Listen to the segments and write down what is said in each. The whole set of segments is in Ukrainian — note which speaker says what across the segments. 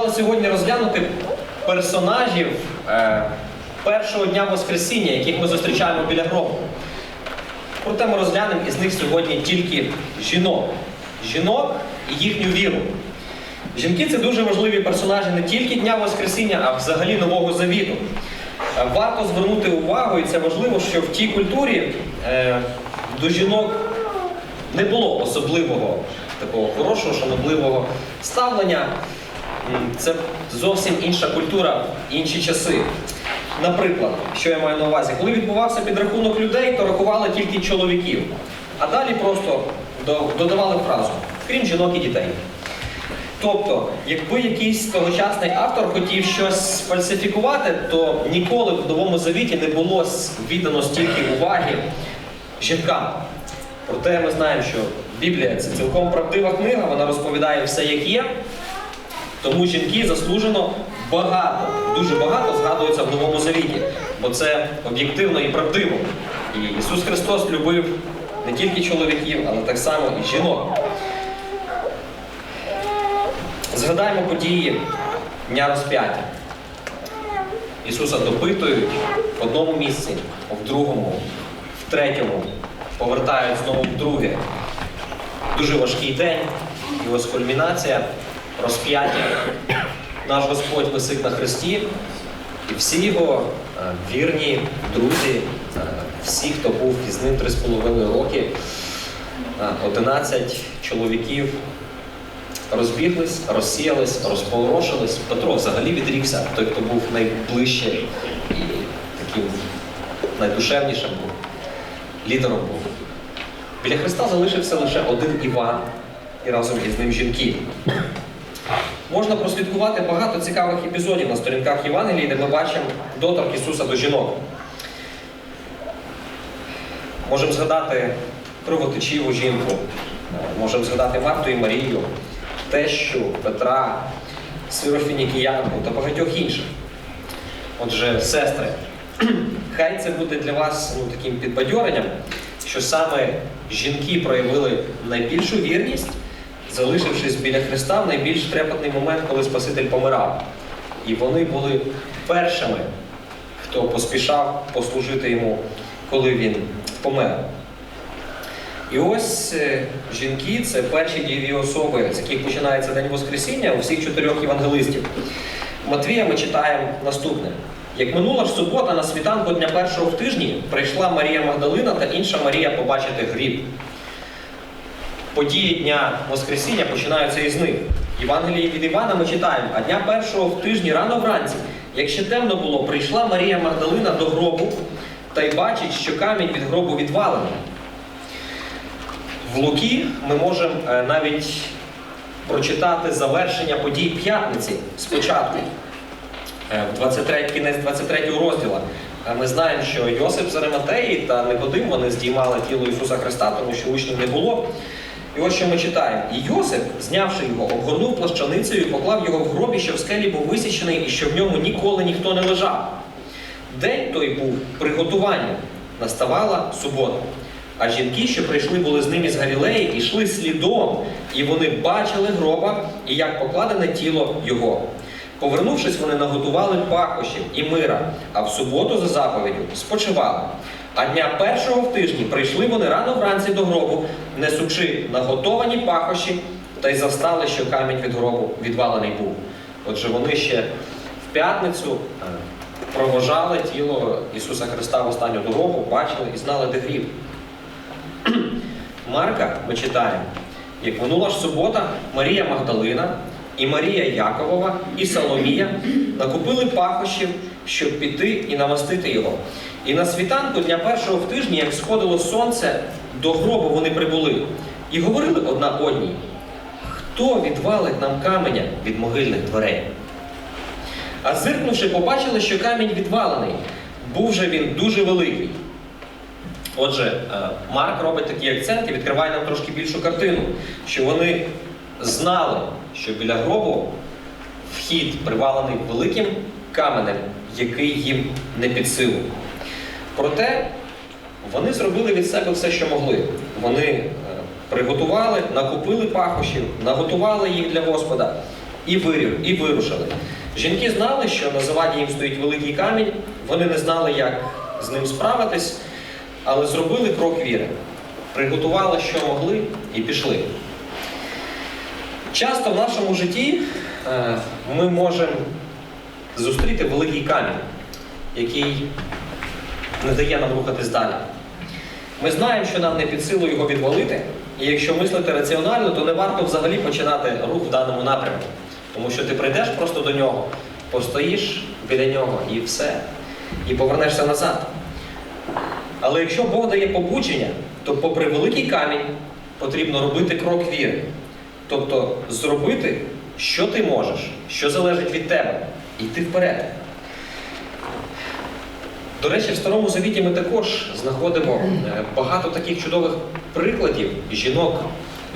Speaker 1: запланували сьогодні розглянути персонажів е, першого дня Воскресіння, яких ми зустрічаємо біля гробу. Проте ми розглянемо із них сьогодні тільки жінок. Жінок і їхню віру. Жінки це дуже важливі персонажі не тільки Дня Воскресіння, а взагалі Нового Завіту. Е, Варто звернути увагу, і це важливо, що в тій культурі е, до жінок не було особливого такого хорошого, шанобливого ставлення. Це зовсім інша культура, інші часи. Наприклад, що я маю на увазі, коли відбувався підрахунок людей, то рахували тільки чоловіків, а далі просто додавали фразу, крім жінок і дітей. Тобто, якби якийсь тогочасний автор хотів щось сфальсифікувати, то ніколи в Новому Завіті не було віддано стільки уваги жінкам. Проте ми знаємо, що Біблія це цілком правдива книга, вона розповідає все, як є. Тому жінки заслужено багато, дуже багато згадуються в Новому Завіті, бо це об'єктивно і правдиво. І Ісус Христос любив не тільки чоловіків, але так само і жінок. Згадаємо події Дня розп'яття. Ісуса допитують в одному місці, в другому, в третьому, повертають знову вдруге. Дуже важкий день, і ось кульмінація, розп'яття. Наш Господь висить на хресті, і всі його е, вірні друзі, е, всі, хто був із ним 3,5 роки, е, 11 чоловіків розбіглись, розсіялись, розпорошились. Петро взагалі відрікся, той, хто був найближче і таким найдушевнішим був, лідером був. Біля Христа залишився лише один Іван і разом із ним жінки. Можна прослідкувати багато цікавих епізодів на сторінках Євангелії, де ми бачимо доторк Ісуса до жінок. Можемо згадати кровотечіву жінку, можемо згадати Марту і Марію, тещу, Петра, Сирофінікіянку та багатьох інших. Отже, сестри, хай це буде для вас ну, таким підбадьоренням, що саме жінки проявили найбільшу вірність, залишившись біля Христа в найбільш трепетний момент, коли Спаситель помирав. І вони були першими, хто поспішав послужити йому, коли він помер. І ось е, жінки це перші дієві особи, з яких починається День Воскресіння у всіх чотирьох євангелистів. Матвія ми читаємо наступне. Як минула ж субота на світанку дня першого в тижні прийшла Марія Магдалина та інша Марія побачити гріб. Події Дня Воскресіння починаються із них. Євангелії від Івана ми читаємо, а дня першого в тижні рано вранці, як ще темно було, прийшла Марія Магдалина до гробу та й бачить, що камінь від гробу відвалений. В Луки ми можемо е, навіть прочитати завершення подій п'ятниці спочатку, е, в 23, кінець 23 розділа. Е, Ми знаємо, що Йосип з Ариматеї та Никодим вони здіймали тіло Ісуса Христа, тому що учнів не було. І ось що ми читаємо. І Йосип, знявши його, обгорнув плащаницею і поклав його в гробі, що в скелі був висічений, і що в ньому ніколи ніхто не лежав. День той був приготування, наставала субота. А жінки, що прийшли були з ним із Галілеї, йшли слідом, і вони бачили гроба, і як покладене тіло його. Повернувшись, вони наготували пахощів і мира, а в суботу за заповіддю спочивали. А дня першого в тижні прийшли вони рано вранці до гробу, несучи наготовані пахощі, та й застали, що камінь від гробу відвалений був. Отже, вони ще в п'ятницю е, провожали тіло Ісуса Христа в останню дорогу, бачили і знали, де гріб. Марка ми читаємо, як минула ж субота, Марія Магдалина і Марія Яковова і Соломія накупили пахощів, щоб піти і намастити його. І на світанку дня першого в тижні, як сходило сонце, до гробу вони прибули і говорили одна одній, хто відвалить нам каменя від могильних дверей. А зиркнувши, побачили, що камінь відвалений. Був же він дуже великий. Отже, е, Марк робить такий акцент і відкриває нам трошки більшу картину, що вони знали, що біля гробу вхід привалений великим каменем, який їм не під силу. Проте вони зробили від себе все, що могли. Вони е, приготували, накупили пахощів, наготували їх для Господа і, вирушили. Жінки знали, що на заваді їм стоїть великий камінь, вони не знали, як з ним справитись, але зробили крок віри. Приготували, що могли, і пішли. Часто в нашому житті е, ми можемо зустріти великий камінь, який не дає нам рухатись далі. Ми знаємо, що нам не під силу його відвалити, і якщо мислити раціонально, то не варто взагалі починати рух в даному напрямку. Тому що ти прийдеш просто до нього, постоїш біля нього і все, і повернешся назад. Але якщо Бог дає побудження, то попри великий камінь потрібно робити крок віри. Тобто зробити, що ти можеш, що залежить від тебе, і йти вперед. До речі, в Старому Завіті ми також знаходимо е, багато таких чудових прикладів жінок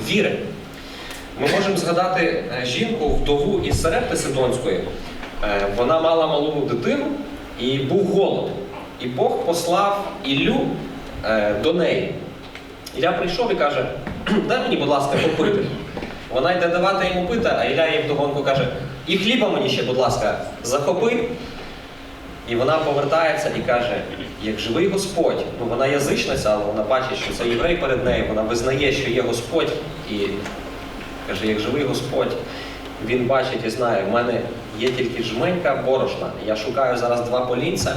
Speaker 1: віри. Ми можемо згадати е, жінку, вдову із Сарепти Сидонської. Е, Вона мала малу дитину і був голод. І Бог послав Іллю до неї. Ілля прийшов і каже: дай мені, будь ласка, попити. Вона йде давати йому пити, а Ілля їй вдогонку каже: і хліба мені ще, будь ласка, захопи. І вона повертається і каже: як живий Господь, ну вона язичниця, але вона бачить, що це єврей перед нею, вона визнає, що є Господь, і каже, як живий Господь, він бачить і знає, в мене є тільки жменька борошна. Я шукаю зараз два полінця,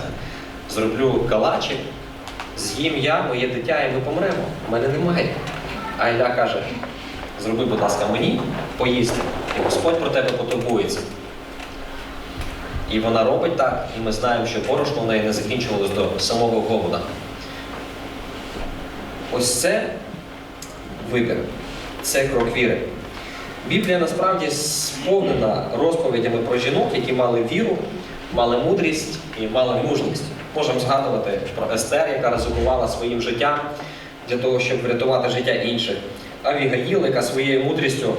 Speaker 1: зроблю калачик, з'їм я, моє дитя, і ми помремо. У мене немає. А Ілля каже: зроби, будь ласка, мені поїсти, і Господь про тебе потурбується. І вона робить так, і ми знаємо, що борошно в неї не закінчувалось до самого голода. Ось це вибір, це крок віри. Біблія насправді сповнена розповідями про жінок, які мали віру, мали мудрість і мали мужність. Можемо згадувати про Естер, яка ризикувала своїм життям для того, щоб врятувати життя інших. Авігаїл, яка своєю мудрістю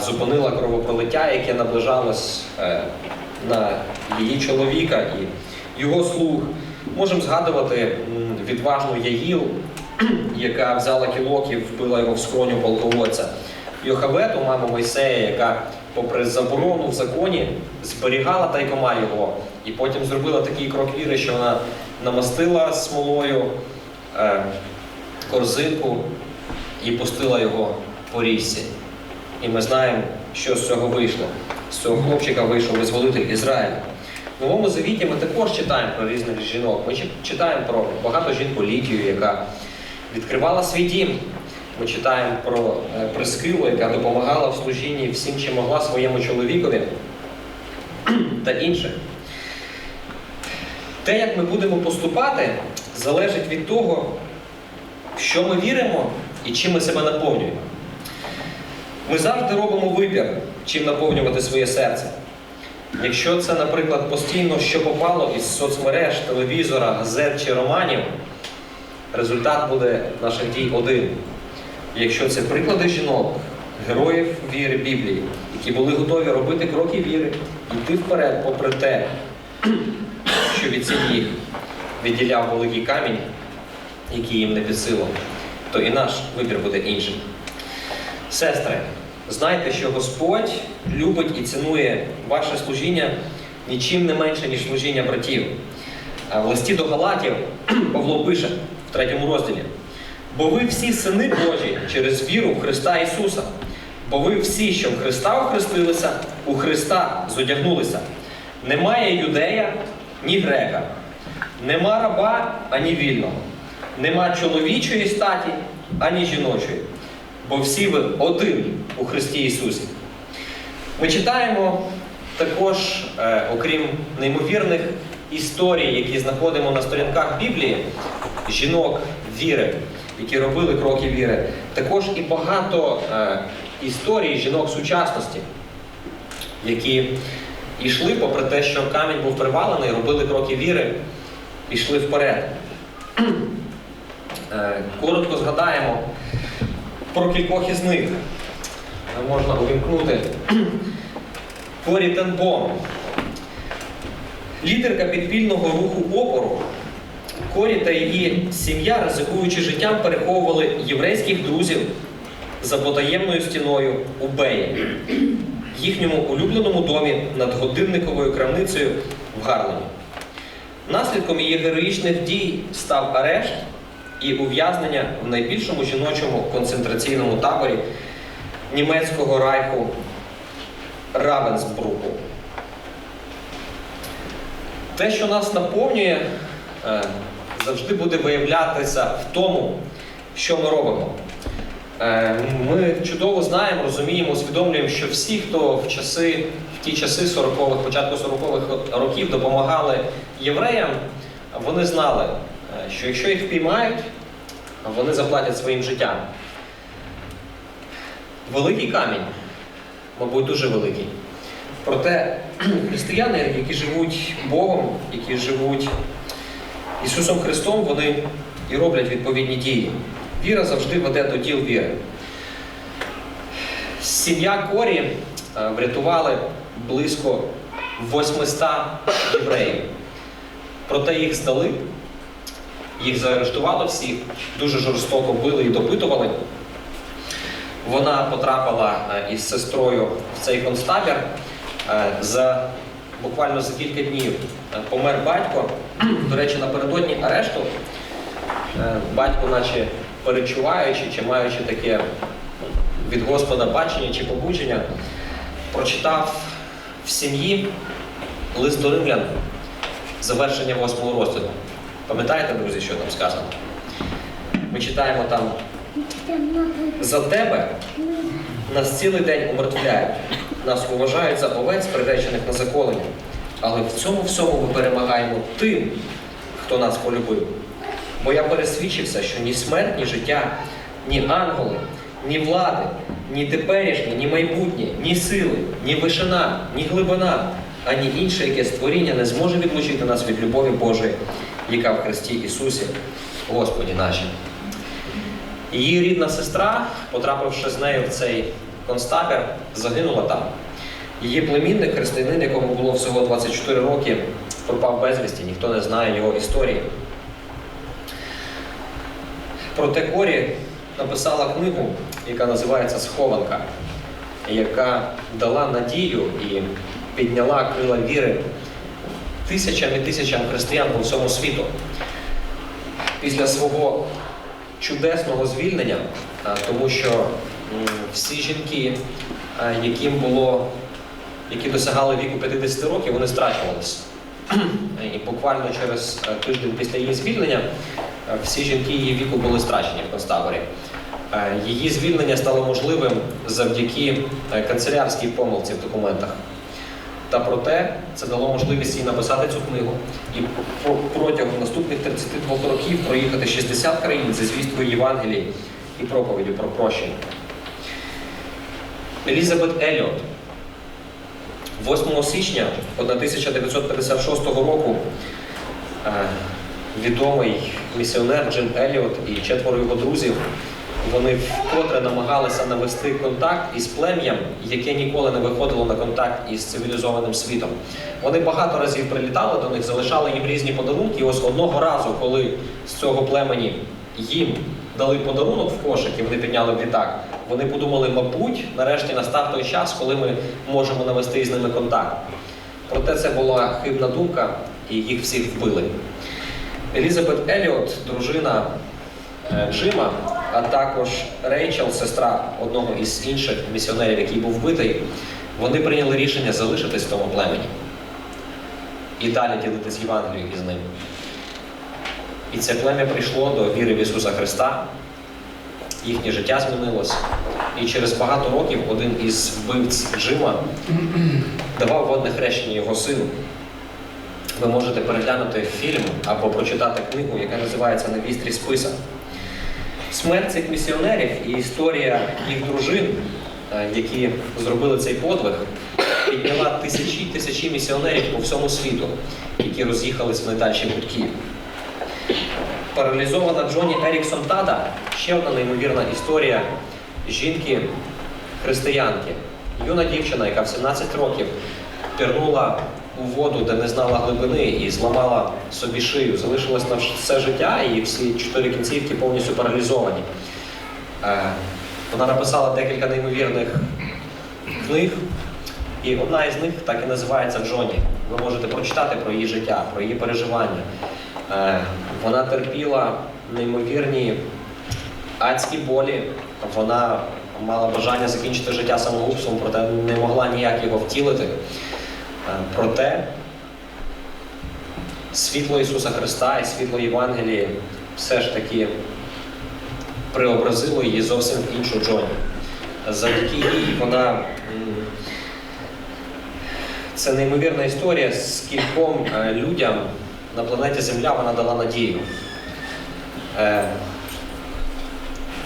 Speaker 1: зупинила кровопролиття, яке наближалось е, на її чоловіка і його слуг. Можемо згадувати відважну Яїл, яка взяла кілок і вбила його в скроню полководця. Йохавету, маму Мойсея, яка, попри заборону в законі, зберігала тайкома його, і потім зробила такий крок віри, що вона намастила смолою е, корзинку і пустила його по річці. І ми знаємо, що з цього вийшло. З цього хлопчика вийшов визволитель Ізраїля. В Новому Завіті ми також читаємо про різних жінок. Ми читаємо про багато жінку Лідію, яка відкривала свій дім. Ми читаємо про е, Прискилу, яка допомагала в служінні всім, чим могла своєму чоловікові та інших. Те, як ми будемо поступати, залежить від того, в що ми віримо і чим ми себе наповнюємо. Ми завжди робимо вибір, чим наповнювати своє серце. Якщо це, наприклад, постійно, що попало із соцмереж, телевізора, газет чи романів, результат буде наших дій один. Якщо це приклади жінок, героїв віри Біблії, які були готові робити кроки віри, йти вперед, попри те, що від сім'ї відділяв великий камінь, який їм не під силу, то і наш вибір буде іншим. Сестри, знайте, що Господь любить і цінує ваше служіння нічим не менше, ніж служіння братів. А В листі до Галатів Павло пише в третьому розділі: бо ви всі сини Божі через віру в Христа Ісуса, бо ви всі, що в Христа охрестилися, у Христа зодягнулися. Немає юдея, ні грека, нема раба, ані вільного, нема чоловічої статі, ані жіночої бо всі ви один у Христі Ісусі. Ми читаємо також, е, окрім неймовірних історій, які знаходимо на сторінках Біблії, жінок віри, які робили кроки віри, також і багато е, історій жінок сучасності, які йшли, попри те, що камінь був привалений, робили кроки віри, йшли вперед. Е, Коротко згадаємо про кількох із них. Можна увімкнути. Корі Тенбом. Лідерка підпільного руху опору. Корі та її сім'я, ризикуючи життям, переховували єврейських друзів за потаємною стіною у Беї. їхньому улюбленому домі над годинниковою крамницею в Гарлемі. Наслідком її героїчних дій став арешт і ув'язнення в найбільшому жіночому концентраційному таборі німецького райху Равенсбруку. Те, що нас наповнює, е, завжди буде виявлятися в тому, що ми робимо. Е, Ми чудово знаємо, розуміємо, усвідомлюємо, що всі, хто в часи, в ті часи 40-х, початку 40-х років допомагали євреям, вони знали, е, що якщо їх впіймають, вони заплатять своїм життям. Великий камінь, мабуть, дуже великий. Проте християни, які живуть Богом, які живуть Ісусом Христом, вони і роблять відповідні дії. Віра завжди веде до діл віри. Сім'я Корі е, врятували близько 800 євреїв. Проте їх здали, їх заарештували всіх, дуже жорстоко били і допитували. Вона потрапила е, із сестрою в цей концтабір. Е, За буквально за кілька днів е, помер батько. До речі, напередодні арешту батько, наче перечуваючи чи маючи таке від Господа бачення чи побудження, прочитав в сім'ї лист до римлян, завершення восьмого розділу. Пам'ятаєте, друзі, що там сказано? Ми читаємо там за тебе нас цілий день умертвляють, нас уважають за овець, приречених на заколення. Але в цьому всьому ми перемагаємо тим, хто нас полюбив. Бо я пересвідчився, що ні смерть, ні життя, ні ангели, ні влади, ні теперішнє, ні майбутнє, ні сили, ні вишина, ні глибина, ані інше яке створіння не зможе відлучити нас від любові Божої, яка в Христі Ісусі, Господі нашій. Її рідна сестра, потрапивши з нею в цей концтабір, загинула там. Її племінник, християнин, якому було всього 24 роки, пропав безвісті, ніхто не знає його історії. Проте Корі написала книгу, яка називається Схованка, яка дала надію і підняла крила віри тисячам і тисячам християн по всьому світу. Після свого чудесного звільнення, тому що всі жінки, яким було, які досягали віку 50 років, вони страчувалися. І буквально через е, тиждень після її звільнення е, всі жінки її віку були страчені в концтаборі. Е, Її звільнення стало можливим завдяки е, канцелярській помилці в документах. Та проте це дало можливість їй написати цю книгу і протягом наступних 32 років проїхати 60 країн зі звісткою Євангелії і проповіддю про прощення. Елізабет Еліот 8 січня 1956 року е, відомий місіонер Джим Еліот і четверо його друзів вони вкотре намагалися навести контакт із плем'ям, яке ніколи не виходило на контакт із цивілізованим світом. Вони багато разів прилітали до них, залишали їм різні подарунки. І ось одного разу, коли з цього племені їм дали подарунок в кошик і вони підняли літак, вони подумали, мабуть, нарешті настав той час, коли ми можемо навести із ними контакт. Проте це була хибна думка, і їх всіх вбили. Елізабет Еліот, дружина е, Джима, а також Рейчел, сестра одного із інших місіонерів, який був вбитий, вони прийняли рішення залишитись в тому племені і далі ділитись Євангелією із ним. І це плем'я прийшло до віри в Ісуса Христа, їхнє життя змінилось. І через багато років один із вбивць Джима давав водне хрещення його сину. Ви можете переглянути фільм або прочитати книгу, яка називається На вістрі списа. Смерть цих місіонерів і історія їх дружин, е, які зробили цей подвиг, підняла тисячі тисячі місіонерів по всьому світу, які роз'їхались в найдальші кутки. Паралізована Джоні Еріксон Тада ще одна неймовірна історія жінки-християнки. Юна дівчина, яка в 17 років пірнула у воду, де не знала глибини, і зламала собі шию. Залишилась на все життя, і всі чотири кінцівки повністю паралізовані. Е, Вона написала декілька неймовірних книг. І одна із них так і називається Джоні. Ви можете прочитати про її життя, про її переживання. Е, Вона терпіла неймовірні адські болі. Вона мала бажання закінчити життя самогубством, проте не могла ніяк його втілити. Проте світло Ісуса Христа і світло Євангелії все ж таки преобразило її зовсім в іншу Джоні. Завдяки їй вона. Це неймовірна історія, скільком е, людям на планеті Земля вона дала надію. Е,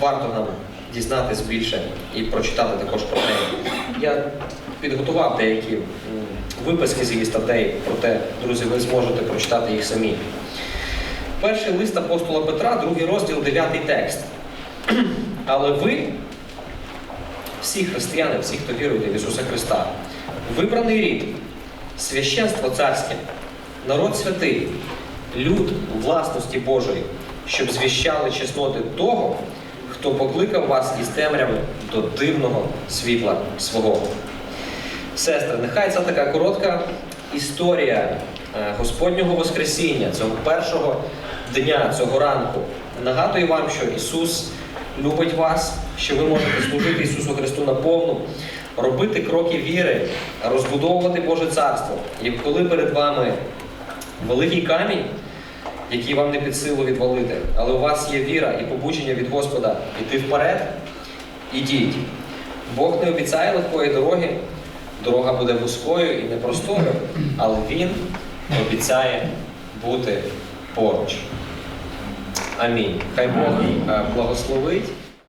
Speaker 1: Варто нам дізнатись більше і прочитати також про неї. Я підготував деякі виписки з її статей, проте, друзі, ви зможете прочитати їх самі. Перший лист апостола Петра, другий розділ, дев'ятий текст. Але ви, всі християни, всі, хто вірує в Ісуса Христа, вибраний рід, священство царське, народ святий, люд власності Божої, щоб звіщали чесноти того, хто покликав вас із темряви до дивного світла свого. Сестри, нехай це така коротка історія е, Господнього Воскресіння, цього першого дня, цього ранку. Нагадую вам, що Ісус любить вас, що ви можете служити Ісусу Христу наповну, робити кроки віри, розбудовувати Боже Царство. І коли перед вами великий камінь, який вам не під силу відвалити, але у вас є віра і побудження від Господа іти вперед, ідіть. Бог не обіцяє легкої дороги, дорога буде вузькою і непростою, але Він обіцяє бути поруч. Амінь. Хай Бог е, благословить.